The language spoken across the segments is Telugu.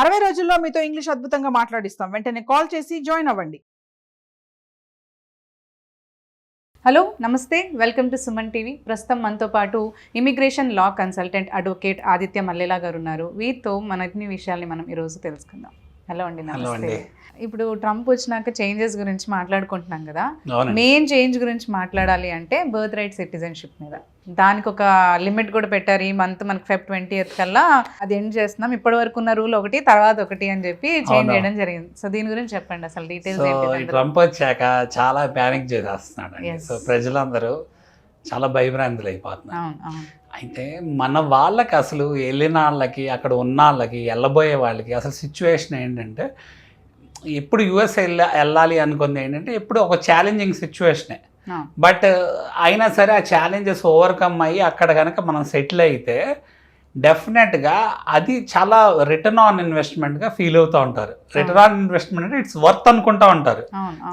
అరవై రోజుల్లో మీతో ఇంగ్లీష్ అద్భుతంగా మాట్లాడిస్తాం. వెంటనే కాల్ చేసి జాయిన్ అవ్వండి. హలో నమస్తే. Welcome to Suman TV. ప్రస్తుతం మనతో పాటు immigration law consultant advocate Aditya Mallela గారు ఉన్నారు. వీరితో మన అన్ని విషయాల్ని మనం ఈరోజు తెలుసుకుందాం. హలో అండి నమస్తే. ఇప్పుడు ట్రంప్ వచ్చినాక చేంజెస్ గురించి మాట్లాడుకుంటున్నాం కదా. మెయిన్ చేంజ్ గురించి మాట్లాడాలి అంటే బర్త్ రైట్ సిటిజన్షిప్ మీద. దానికి ఒక లిమిట్ కూడా పెట్టారు ఈ మంత్ మనకి ఫెబ్ ట్వంటీ కల్లా. అది ఎండ్ చేస్తున్నాం. ఇప్పటి వరకు ఉన్న రూల్ ఒకటి తర్వాత ఒకటి అని చెప్పి చేంజ్. చేయడం జరిగింది. సో దీని గురించి చెప్పండి అసలు డీటెయిల్స్ ట్రంప్ వచ్చాక చాలా ప్యానిక్ చేసేస్తున్నాడు Yes. సో ప్రజలందరూ చాలా భయభ్రాంతులు అయిపోతున్నారు అయితే మన వాళ్ళకి అసలు వెళ్ళిన వాళ్ళకి అక్కడ ఉన్న వాళ్ళకి వెళ్ళబోయే వాళ్ళకి అసలు సిచ్యువేషన్ ఏంటంటే ఎప్పుడు యుఎస్ వెళ్ళ వెళ్ళాలి అనుకుంది ఏంటంటే ఎప్పుడు ఒక ఛాలెంజింగ్ సిచ్యువేషనే. బట్ అయినా సరే ఆ ఛాలెంజెస్ ఓవర్కమ్ అయ్యి అక్కడ కనుక మనం సెటిల్ అయితే డెఫినెట్గా అది చాలా రిటర్న్ ఆన్ ఇన్వెస్ట్మెంట్గా ఫీల్ అవుతూ ఉంటారు. రిటర్న్ ఆన్ ఇన్వెస్ట్మెంట్ అంటే ఇట్స్ వర్త్ అనుకుంటూ ఉంటారు.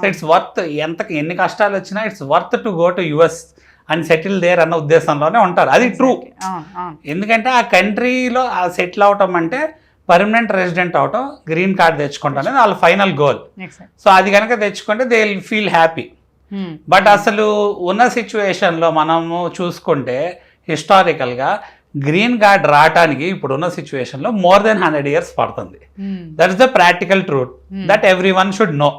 సో ఇట్స్ వర్త్ ఎంత ఎన్ని కష్టాలు వచ్చినా it's worth to go to US and settle there అన్న ఉద్దేశంలోనే ఉంటారు. అది ట్రూ ఎందుకంటే ఆ కంట్రీలో ఆ సెటిల్ అవటం అంటే పర్మనెంట్ రెసిడెంట్ అవటం గ్రీన్ కార్డ్ తెచ్చుకుంటాం అనేది వాళ్ళ ఫైనల్ గోల్ సో అది కనుక తెచ్చుకుంటే they will feel happy but అసలు ఉన్న సిచ్యువేషన్లో మనము చూసుకుంటే హిస్టారికల్గా గ్రీన్ కార్డ్ రావటానికి ఇప్పుడున్న సిచ్యువేషన్లో మోర్ దెన్ హండ్రెడ్ ఇయర్స్ పడుతుంది. That is the practical truth that everyone should know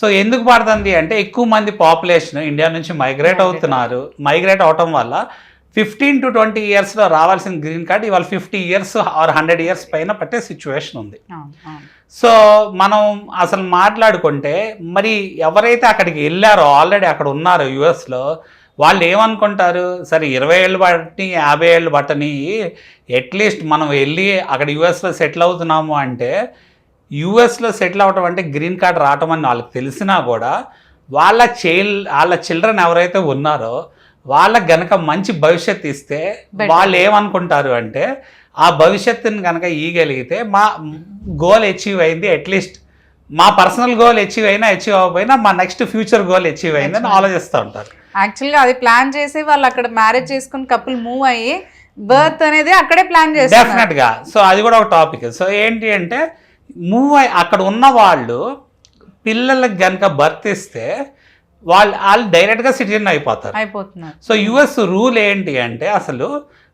so ఎందుకు పడుతుంది అంటే ఎక్కువ మంది పాపులేషన్ ఇండియా నుంచి మైగ్రేట్ అవుతున్నారు. మైగ్రేట్ అవటం వల్ల ఫిఫ్టీన్ టు ట్వంటీ ఇయర్స్లో రావాల్సిన గ్రీన్ కార్డ్ ఇవాళ fifty years or hundred years పైన పట్టే సిచ్యువేషన్ ఉంది. సో మనం అసలు మాట్లాడుకుంటే మరి ఎవరైతే అక్కడికి వెళ్ళారో ఆల్రెడీ అక్కడ ఉన్నారో యుఎస్లో వాళ్ళు ఏమనుకుంటారు సరే ఇరవై ఏళ్ళు బట్టి యాభై ఏళ్ళు బట్టని అట్లీస్ట్ మనం వెళ్ళి అక్కడ యుఎస్లో సెటిల్ అవుతున్నాము అంటే యుఎస్లో సెటిల్ అవటం అంటే గ్రీన్ కార్డ్ రావటం అని వాళ్ళకి తెలిసినా కూడా వాళ్ళ చైల్ వాళ్ళ చిల్డ్రన్ ఎవరైతే ఉన్నారో వాళ్ళకి గనక మంచి భవిష్యత్తు ఇస్తే. వాళ్ళు ఏమనుకుంటారు అంటే ఆ భవిష్యత్తుని కనుక ఇయగలిగితే మా గోల్ అచీవ్ అయింది అట్లీస్ట్ మా పర్సనల్ గోల్ అచీవ్ అయినా అచీవ్ అవ్వకపోయినా మా నెక్స్ట్ ఫ్యూచర్ గోల్ అచీవ్ అయిందని. ఆలోచిస్తూ ఉంటారు. యాక్చువల్గా అది ప్లాన్ చేసి వాళ్ళు అక్కడ మ్యారేజ్ చేసుకుని కపుల్ మూవ్ అయ్యి బర్త్ అనేది అక్కడే ప్లాన్ చేస్తారు డెఫినెట్గా. సో అది కూడా ఒక టాపిక్ సో ఏంటి అంటే మూవ్ అయి అక్కడ ఉన్న వాళ్ళు పిల్లలకు గనక బర్త్ ఇస్తే వాళ్ళు వాళ్ళు డైరెక్ట్గా సిటిజన్ అయిపోతారు. అయిపోతున్నారు. సో యుఎస్ రూల్ ఏంటి అంటే అసలు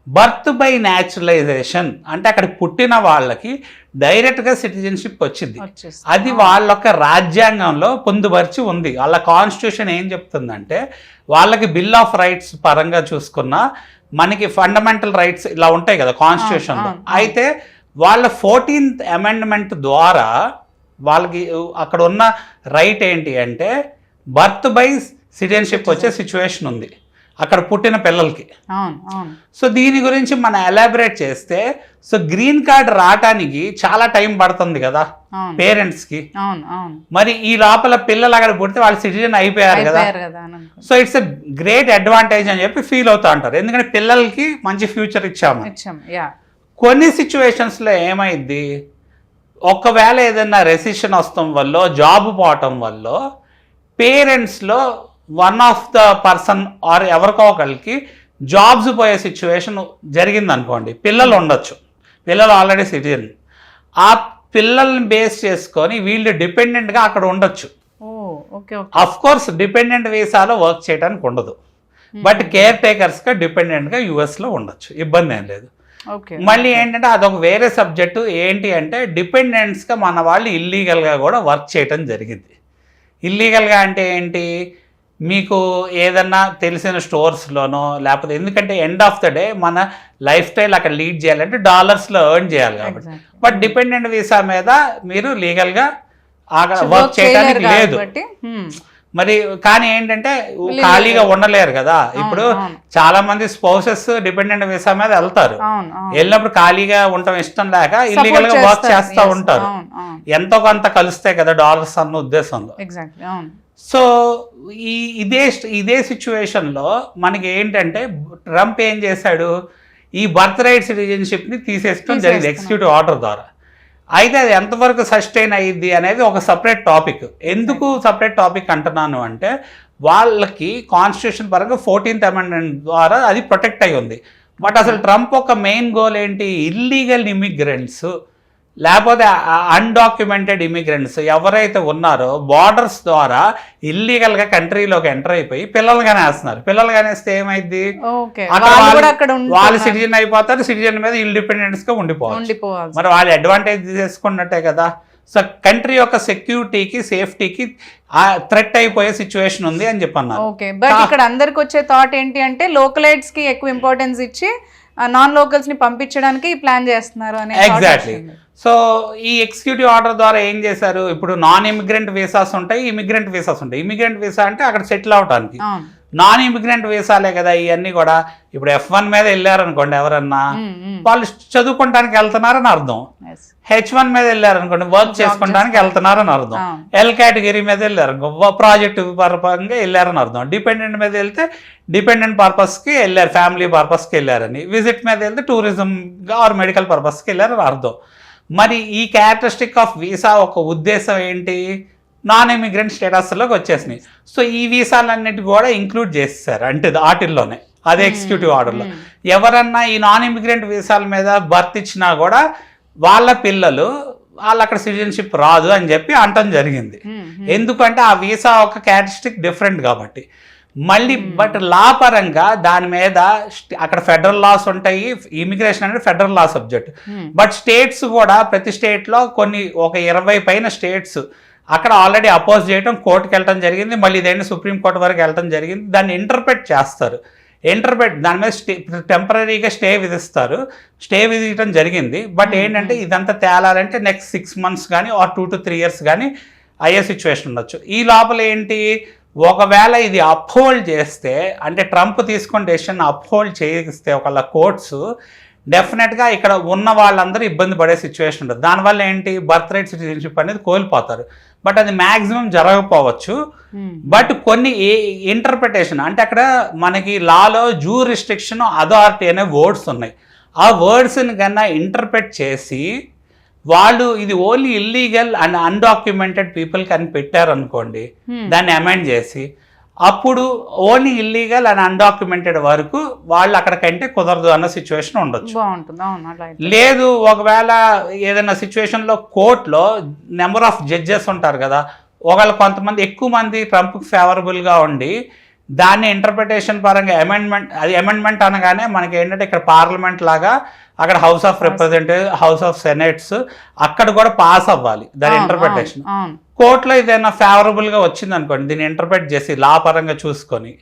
బర్త్ బై న్యాచురలైజేషన్ అంటే అక్కడ పుట్టిన వాళ్ళకి డైరెక్ట్గా సిటిజన్షిప్ వచ్చింది. అది వాళ్ళ యొక్క రాజ్యాంగంలో పొందుపరిచి ఉంది. వాళ్ళ కాన్స్టిట్యూషన్ ఏం చెప్తుందంటే వాళ్ళకి బిల్ ఆఫ్ రైట్స్ పరంగా చూసుకున్న మనకి ఫండమెంటల్ రైట్స్ ఇలా ఉంటాయి కదా కాన్స్టిట్యూషన్లో. అయితే వాళ్ళ ఫోర్టీన్త్ అమెండ్మెంట్ ద్వారా వాళ్ళకి అక్కడ ఉన్న రైట్ ఏంటి అంటే బర్త్ బై సిటిజన్షిప్ వచ్చే సిచ్యువేషన్ ఉంది. అక్కడ పుట్టిన పిల్లలకి. సో దీని గురించి మనం ఎలాబరేట్ చేస్తే సో గ్రీన్ కార్డ్ రావటానికి చాలా టైం పడుతుంది కదా అవును. అవును మరి ఈ లోపల పిల్లలు అక్కడ పుడితే వాళ్ళు సిటిజన్ అయిపోయారు కదా. So it's a great advantage అని చెప్పి ఫీల్ అవుతా ఉంటారు. ఎందుకంటే పిల్లలకి మంచి ఫ్యూచర్ ఇచ్చాము. కొన్ని సిచ్యువేషన్స్లో ఏమైంది ఒకవేళ ఏదైనా రెసిషన్ వస్తాం వల్ల జాబ్ పోవటం వల్ల పేరెంట్స్లో one of the person or ఎవరికో ఒకరికి జాబ్స్ పోయే సిచ్యువేషన్ జరిగింది అనుకోండి పిల్లలు ఉండొచ్చు. పిల్లలు ఆల్రెడీ సిటిజన్ ఆ పిల్లల్ని బేస్ చేసుకొని వీళ్ళు డిపెండెంట్గా అక్కడ ఉండొచ్చు. అఫ్ కోర్స్ డిపెండెంట్ వీసాలో వర్క్ చేయడానికి ఉండదు. బట్ కేర్ టేకర్స్గా డిపెండెంట్గా యూఎస్లో ఉండొచ్చు. ఇబ్బంది ఏం లేదు. మళ్ళీ ఏంటంటే అదొక వేరే సబ్జెక్టు ఏంటి అంటే డిపెండెంట్స్గా మన వాళ్ళు ఇల్లీగల్గా కూడా వర్క్ చేయటం జరిగింది. ఇల్లీగల్గా అంటే ఏంటి? మీకు ఏదన్నా తెలిసిన స్టోర్స్లోనో లేకపోతే ఎందుకంటే ఎండ్ ఆఫ్ ద డే మన లైఫ్ స్టైల్ అక్కడ లీడ్ చేయాలంటే డాలర్స్లో ఎర్న్ చేయాలి కాబట్టి. బట్ డిపెండెంట్ వీసా మీద మీరు లీగల్గా వర్క్ చేయడానికి లేదు hmm. మరి కానీ ఏంటంటే. ఖాళీగా ఉండలేరు కదా ఇప్పుడు. చాలా మంది స్పౌసెస్ డిపెండెంట్ వీసా మీద వెళ్తారు వెళ్ళినప్పుడు ఖాళీగా ఉండటం ఇష్టం లేక ఇల్లీగల్గా వర్క్. చేస్తూ ఉంటారు ఎంతో కొంత కలుస్తాయి కదా డాలర్స్ అన్న ఉద్దేశంలో సో ఈ ఇదే ఇదే situation లో మనకి ఏంటంటే ట్రంప్ ఏం చేశాడు? ఈ బర్త్ రైట్ సిటిజన్షిప్ని తీసేయడం జరిగింది. ఎగ్జిక్యూటివ్ ఆర్డర్ ద్వారా. అయితే అది ఎంతవరకు సస్టైన్ అయ్యిద్ది అనేది ఒక సపరేట్ టాపిక్. ఎందుకు సపరేట్ టాపిక్ అంటున్నాను అంటే వాళ్ళకి కాన్స్టిట్యూషన్ పరంగా ఫోర్టీన్త్ అమెండ్మెంట్ ద్వారా అది ప్రొటెక్ట్ అయి ఉంది బట్ అసలు ట్రంప్ ఒక మెయిన్ గోల్ ఏంటి? Illegal immigrants. లేకపోతే అన్డాక్యుమెంటెడ్ ఇమిగ్రెంట్స్ ఎవరైతే ఉన్నారో బార్డర్స్ ద్వారా ఇల్లీగల్గా కంట్రీలోకి ఎంటర్ అయిపోయి పిల్లలు కానేస్తున్నారు పిల్లలు కానేస్తే ఏమైంది వాళ్ళు వాళ్ళు- కూడా అక్కడ వాళ్ళు ఉంటున్నారు. సిటిజన్ అయిపోతారు సిటిజన్ మీద ఇండిపెండెన్స్గా ఉండిపోవాలి మరి వాళ్ళు అడ్వాంటేజ్ తీసుకున్నట్టే కదా. సో కంట్రీ యొక్క సెక్యూరిటీకి సేఫ్టీకి థ్రెట్ అయిపోయే సిచ్యువేషన్ ఉంది అని చెప్పి అన్నారు ఓకే బట్ ఇక్కడ అందరికి వచ్చే థాట్ ఏంటి అంటే లోకలైట్స్కి ఎక్కువ ఇంపార్టెన్స్ ఇచ్చి నాన్ లోకల్స్ని పంపించడానికి ప్లాన్ చేస్తున్నారు అనే ఎగ్జాక్ట్లీ. సో ఈ ఎగ్జిక్యూటివ్ ఆర్డర్ ద్వారా ఏం చేశారు? ఇప్పుడు నాన్ ఇమిగ్రెంట్ వీసాస్ ఉంటాయి ఇమిగ్రెంట్ వీసాస్ ఉంటాయి. ఇమిగ్రెంట్ వీసా అంటే అక్కడ సెటిల్ అవడానికి నాన్ ఇమిగ్రెంట్ వీసాలే కదా ఇవన్నీ కూడా. ఇప్పుడు ఎఫ్ వన్ మీద వెళ్ళారనుకోండి ఎవరన్నా. వాళ్ళు చదువుకోవడానికి వెళ్తున్నారని అర్థం. హెచ్ వన్ మీద వెళ్ళారనుకోండి వర్క్ చేసుకోవడానికి వెళ్తున్నారని అర్థం. ఎల్ కేటగిరీ మీద వెళ్ళారు ప్రాజెక్ట్ పరంగా వెళ్ళారని అర్థం. డిపెండెంట్ మీద వెళ్తే డిపెండెంట్ పర్పస్కి వెళ్ళారు ఫ్యామిలీ పర్పస్కి వెళ్ళారని. విజిట్ మీద వెళ్తే టూరిజంగా ఆర్ మెడికల్ పర్పస్కి వెళ్ళారని అర్థం. మరి ఈ క్యారెక్టరిస్టిక్ ఆఫ్ వీసా ఒక ఉద్దేశం ఏంటి? నాన్ ఇమిగ్రెంట్ స్టేటస్లోకి వచ్చేసినాయి. సో ఈ వీసాలన్నిటి కూడా ఇంక్లూడ్ చేసేసారు అంటే వాటిల్లోనే అదే ఎగ్జిక్యూటివ్ ఆర్డర్లో ఎవరన్నా ఈ నాన్ ఇమిగ్రెంట్ వీసాల మీద బర్త్ ఇచ్చినా కూడా వాళ్ళ పిల్లలు వాళ్ళు అక్కడ సిటిజన్షిప్ రాదు అని చెప్పి అంటం జరిగింది. ఎందుకంటే ఆ వీసా ఒక క్యారెక్టరిస్టిక్ డిఫరెంట్ కాబట్టి. మళ్ళీ బట్ లా పరంగా దాని మీద అక్కడ ఫెడరల్ లాస్ ఉంటాయి. ఇమిగ్రేషన్ అనేది federal law subject. But states కూడా ప్రతి స్టేట్లో కొన్ని ఒక ఇరవై పైన స్టేట్స్ అక్కడ ఆల్రెడీ అపోజ్ చేయడం కోర్టుకి వెళ్ళటం జరిగింది. మళ్ళీ ఇదేంటి సుప్రీం కోర్టు వరకు వెళ్ళటం జరిగింది. దాన్ని ఇంటర్ప్రెట్ చేస్తారు. ఇంటర్ప్రెట్ దాని మీద స్టే టెంపరీగా స్టే విధిస్తారు. స్టే విధించడం జరిగింది. బట్ ఏంటంటే ఇదంతా తేలాలంటే నెక్స్ట్ సిక్స్ మంత్స్ కానీ or two to three years కానీ అయ్యే సిచ్యువేషన్ ఉండొచ్చు. ఈ లోపల ఏంటి? ఒకవేళ ఇది అప్హోల్డ్ చేస్తే అంటే ట్రంప్ తీసుకున్న డెసిషన్ అప్హోల్డ్ చేయిస్తే ఒకళ్ళ కోర్ట్స్ డెఫినెట్గా ఇక్కడ ఉన్న వాళ్ళందరూ ఇబ్బంది పడే సిచ్యువేషన్ ఉంటుంది దానివల్ల ఏంటి? బర్త్ రైట్ సిటిజన్షిప్ అనేది కోల్పోతారు. బట్ అది మ్యాక్సిమం జరగకపోవచ్చు. బట్ కొన్ని ఇంటర్ప్రిటేషన్ అంటే అక్కడ మనకి లాలో జూ రిస్ట్రిక్షన్ అథారిటీ అనే వర్డ్స్ ఉన్నాయి. ఆ వర్డ్స్ని కన్నా ఇంటర్ప్రెట్ చేసి వాళ్ళు ఇది ఓన్లీ ఇల్లీగల్ అండ్ అన్డాక్యుమెంటెడ్ పీపుల్కి అని పెట్టారనుకోండి Hmm. దాన్ని అమెండ్ చేసి అప్పుడు ఓన్లీ ఇల్లీగల్ అండ్ అన్డాక్యుమెంటెడ్ వరకు వాళ్ళు అక్కడికంటే కుదరదు అన్న సిచ్యువేషన్ ఉండొచ్చు. లేదు ఒకవేళ ఏదైనా సిచ్యువేషన్లో కోర్టులో నెంబర్ ఆఫ్ జడ్జెస్ ఉంటారు కదా ఒకవేళ కొంతమంది ఎక్కువ మంది ట్రంప్కి ఫేవరబుల్గా ఉండి దాన్ని ఇంటర్ప్రిటేషన్ పరంగా అమెండ్మెంట్ అది అమెండ్మెంట్ అనగానే మనకి ఏంటంటే ఇక్కడ పార్లమెంట్ లాగా అక్కడ house of representative house of senates అక్కడ కూడా పాస్ అవ్వాలి దాని ఇంటర్ప్రిటేషన్ కోర్టులో ఏదైనా ఫేవరబుల్గా వచ్చింది అనుకోండి దీన్ని ఇంటర్ప్రెట్ చేసి లా పరంగా చూసుకొని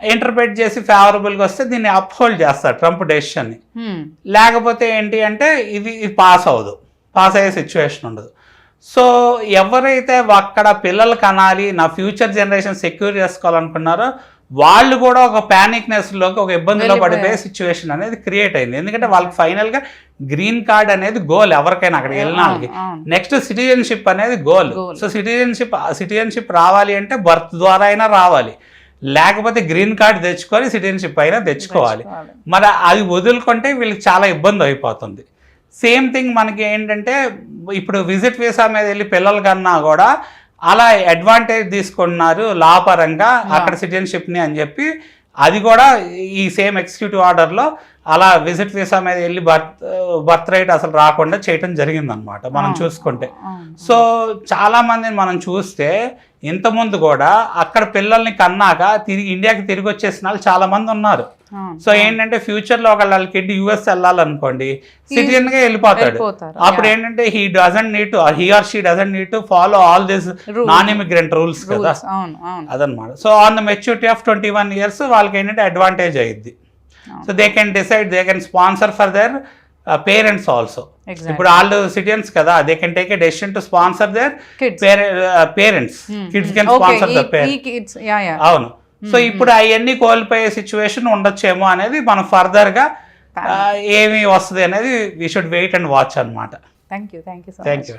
ఇంటర్ప్రెట్ చేసి ఫేవరబుల్గా వస్తే దీన్ని అప్హోల్డ్ చేస్తారు ట్రంప్ డెసిషన్ని. లేకపోతే ఏంటి అంటే ఇది ఇది పాస్ అవ్వదు పాస్ అయ్యే సిచ్యువేషన్ ఉండదు సో ఎవరైతే అక్కడ పిల్లలు కనాలి నా ఫ్యూచర్ జనరేషన్ సెక్యూర్ చేసుకోవాలనుకున్నారో వాళ్ళు కూడా ఒక ప్యానిక్నెస్లోకి ఒక ఇబ్బందిలో పడిపోయే. సిచ్యువేషన్ అనేది క్రియేట్ అయింది ఎందుకంటే వాళ్ళకి ఫైనల్గా గ్రీన్ కార్డ్ అనేది గోల్ ఎవరికైనా అక్కడికి వెళ్ళిన వాళ్ళకి. నెక్స్ట్ సిటిజన్షిప్ అనేది గోల్. సో సిటిజన్షిప్ సిటిజన్షిప్ రావాలి అంటే బర్త్ ద్వారా అయినా రావాలి లేకపోతే గ్రీన్ కార్డ్ తెచ్చుకొని సిటిజన్షిప్ అయినా తెచ్చుకోవాలి తెచ్చుకోవాలి. మరి అది వదులుకుంటే వీళ్ళకి చాలా ఇబ్బంది అయిపోతుంది సేమ్ థింగ్ మనకి ఏంటంటే ఇప్పుడు విజిట్ వీసా మీద వెళ్ళి పిల్లల కన్నా కూడా అలా అడ్వాంటేజ్ తీసుకున్నారు లా పరంగా అక్కడ సిటిజన్షిప్ని అని చెప్పి అది కూడా ఈ సేమ్ ఎగ్జిక్యూటివ్ ఆర్డర్లో అలా విజిట్ వీసా మీద వెళ్ళి బర్త్ బర్త్ రైట్ అసలు రాకుండా చేయటం జరిగిందనమాట మనం చూసుకుంటే. సో చాలా మందిని మనం చూస్తే ఇంతకుముందు కూడా అక్కడ పిల్లల్ని కన్నాక తిరిగి ఇండియాకి తిరిగి వచ్చేసిన వాళ్ళు చాలా మంది ఉన్నారు. సో ఏంటంటే ఫ్యూచర్లో ఒకళ్ళ కిడ్ యుఎస్ వెళ్ళాలనుకోండి సిటిజన్గా వెళ్ళిపోతాడు. అప్పుడు. ఏంటంటే he doesn't need to he or she doesn't need to follow all this. Non immigrant rules కదా అదనమాట so on the maturity of twenty one years వాళ్ళకి ఏంటంటే అడ్వాంటేజ్ అయ్యిద్ది so they can decide they can sponsor for their parents also. ఇప్పుడు వాళ్ళు సిటిజన్స్ కదా they can take a decision to sponsor their. Parents kids. Can sponsor the parents. అవును సో ఇప్పుడు అవన్నీ కోల్పోయే సిచ్యువేషన్ ఉండొచ్చేమో అనేది మనం ఫర్దర్గా ఏమి వస్తుంది అనేది we should wait and watch అన్నమాట. Thank you, thank you so thank. You